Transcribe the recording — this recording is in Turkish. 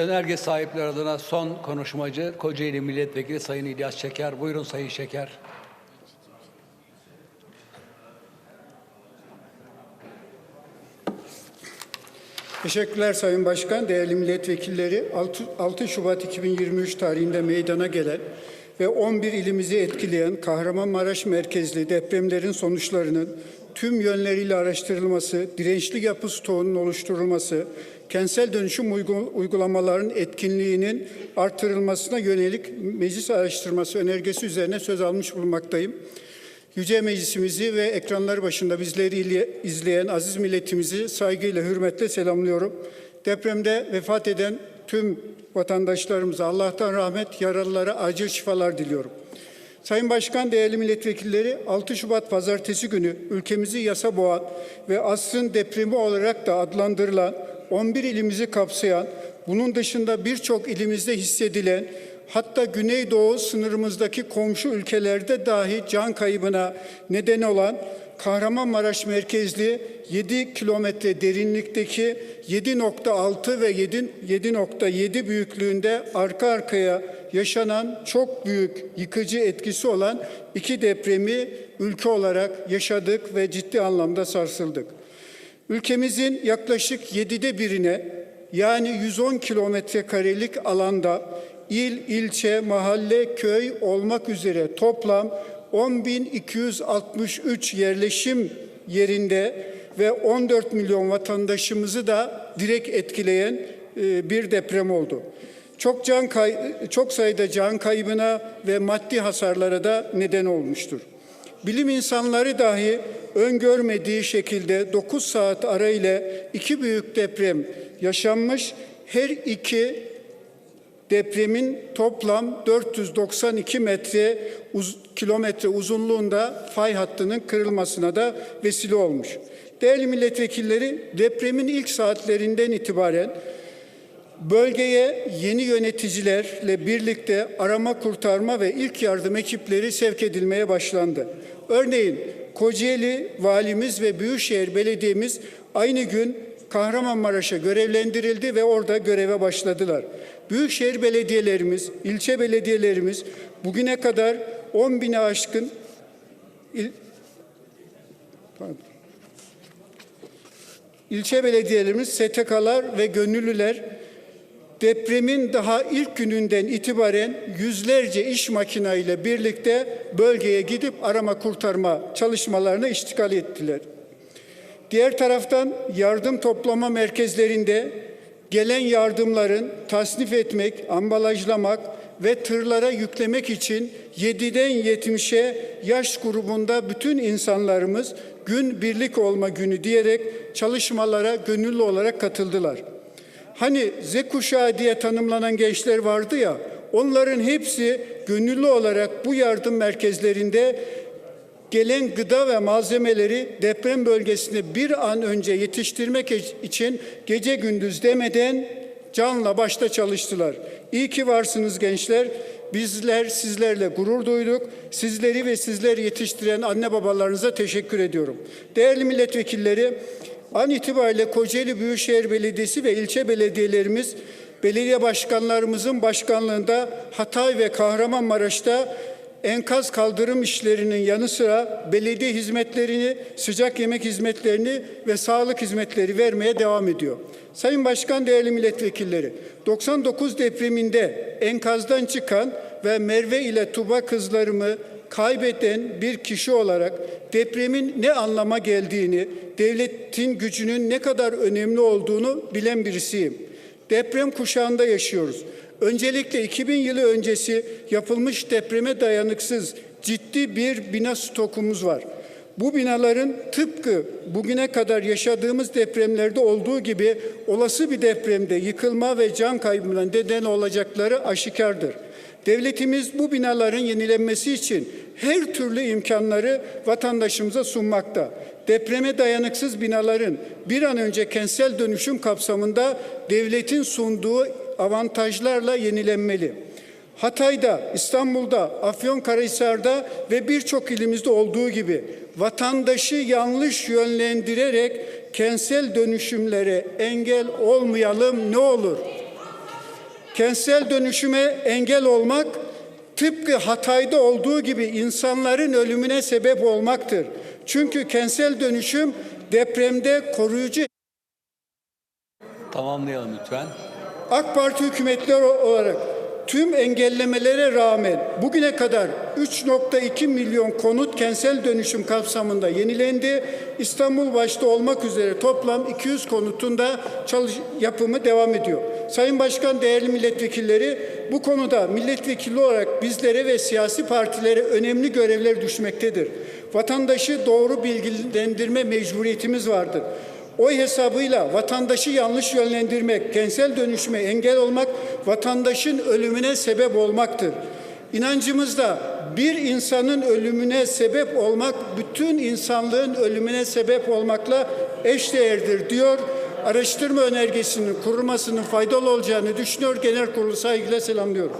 Önerge sahipleri adına son konuşmacı Kocaeli Milletvekili Sayın İlyas Şeker. Buyurun Sayın Şeker. Teşekkürler Sayın Başkan, değerli milletvekilleri. 6, 6 Şubat 2023 tarihinde meydana gelen ve 11 ilimizi etkileyen Kahramanmaraş merkezli depremlerin sonuçlarının tüm yönleriyle araştırılması, dirençli yapı stoğunun oluşturulması, kentsel dönüşüm uygu- uygulamaların etkinliğinin artırılmasına yönelik meclis araştırması önergesi üzerine söz almış bulunmaktayım. Yüce Meclisimizi ve ekranlar başında bizleri izleyen aziz milletimizi saygıyla, hürmetle selamlıyorum. Depremde vefat eden tüm vatandaşlarımıza Allah'tan rahmet, yaralılara acil şifalar diliyorum. Sayın Başkan, değerli milletvekilleri, 6 Şubat pazartesi günü ülkemizi yasa boğan ve asrın depremi olarak da adlandırılan 11 ilimizi kapsayan, bunun dışında birçok ilimizde hissedilen hatta Güneydoğu sınırımızdaki komşu ülkelerde dahi can kaybına neden olan Kahramanmaraş merkezli 7 kilometre derinlikteki 7.6 ve 7 7.7 büyüklüğünde arka arkaya yaşanan çok büyük yıkıcı etkisi olan iki depremi ülke olarak yaşadık ve ciddi anlamda sarsıldık. Ülkemizin yaklaşık yedide birine yani 110 kilometre karelik alanda il, ilçe, mahalle, köy olmak üzere toplam 10.263 yerleşim yerinde ve 14 milyon vatandaşımızı da direkt etkileyen e, bir deprem oldu. Çok can kay çok sayıda can kaybına ve maddi hasarlara da neden olmuştur. Bilim insanları dahi öngörmediği şekilde 9 saat arayla iki büyük deprem yaşanmış. Her iki depremin toplam 492 metre uz- kilometre uzunluğunda fay hattının kırılmasına da vesile olmuş. Değerli milletvekilleri depremin ilk saatlerinden itibaren bölgeye yeni yöneticilerle birlikte arama kurtarma ve ilk yardım ekipleri sevk edilmeye başlandı. Örneğin Kocaeli valimiz ve Büyükşehir Belediye'miz aynı gün Kahramanmaraş'a görevlendirildi ve orada göreve başladılar. Büyükşehir belediyelerimiz, ilçe belediyelerimiz bugüne kadar 10 bine aşkın il, pardon. İlçe belediyelerimiz, STK'lar ve gönüllüler depremin daha ilk gününden itibaren yüzlerce iş makinayla birlikte bölgeye gidip arama kurtarma çalışmalarına iştikal ettiler. Diğer taraftan yardım toplama merkezlerinde gelen yardımların tasnif etmek, ambalajlamak ve tırlara yüklemek için 7'den 70'e yaş grubunda bütün insanlarımız gün birlik olma günü diyerek çalışmalara gönüllü olarak katıldılar. Hani Z kuşağı diye tanımlanan gençler vardı ya, onların hepsi gönüllü olarak bu yardım merkezlerinde gelen gıda ve malzemeleri deprem bölgesine bir an önce yetiştirmek için gece gündüz demeden canla başta çalıştılar. İyi ki varsınız gençler. Bizler sizlerle gurur duyduk. Sizleri ve sizler yetiştiren anne babalarınıza teşekkür ediyorum. Değerli milletvekilleri, an itibariyle Kocaeli Büyükşehir Belediyesi ve ilçe belediyelerimiz belediye başkanlarımızın başkanlığında Hatay ve Kahramanmaraş'ta enkaz kaldırım işlerinin yanı sıra belediye hizmetlerini, sıcak yemek hizmetlerini ve sağlık hizmetleri vermeye devam ediyor. Sayın Başkan, değerli milletvekilleri, 99 depreminde enkazdan çıkan ve Merve ile Tuba kızlarımı kaybeden bir kişi olarak depremin ne anlama geldiğini, devletin gücünün ne kadar önemli olduğunu bilen birisiyim. Deprem kuşağında yaşıyoruz. Öncelikle 2000 yılı öncesi yapılmış depreme dayanıksız ciddi bir bina stokumuz var. Bu binaların tıpkı bugüne kadar yaşadığımız depremlerde olduğu gibi olası bir depremde yıkılma ve can kaybına neden olacakları aşikardır. Devletimiz bu binaların yenilenmesi için her türlü imkanları vatandaşımıza sunmakta. Depreme dayanıksız binaların bir an önce kentsel dönüşüm kapsamında devletin sunduğu avantajlarla yenilenmeli. Hatay'da, İstanbul'da, Afyonkarahisar'da ve birçok ilimizde olduğu gibi vatandaşı yanlış yönlendirerek kentsel dönüşümlere engel olmayalım ne olur. Kentsel dönüşüme engel olmak tıpkı Hatay'da olduğu gibi insanların ölümüne sebep olmaktır. Çünkü kentsel dönüşüm depremde koruyucu Tamamlayalım lütfen. AK Parti hükümetleri olarak tüm engellemelere rağmen bugüne kadar 3.2 milyon konut kentsel dönüşüm kapsamında yenilendi. İstanbul başta olmak üzere toplam 200 konutun da çalış yapımı devam ediyor. Sayın Başkan, değerli milletvekilleri bu konuda milletvekili olarak bizlere ve siyasi partilere önemli görevler düşmektedir. Vatandaşı doğru bilgilendirme mecburiyetimiz vardır. Oy hesabıyla vatandaşı yanlış yönlendirmek, kentsel dönüşüme engel olmak, vatandaşın ölümüne sebep olmaktır. İnancımızda bir insanın ölümüne sebep olmak, bütün insanlığın ölümüne sebep olmakla eşdeğerdir diyor. Araştırma önergesinin kurulmasının faydalı olacağını düşünüyor. Genel kurulu saygıyla selamlıyorum.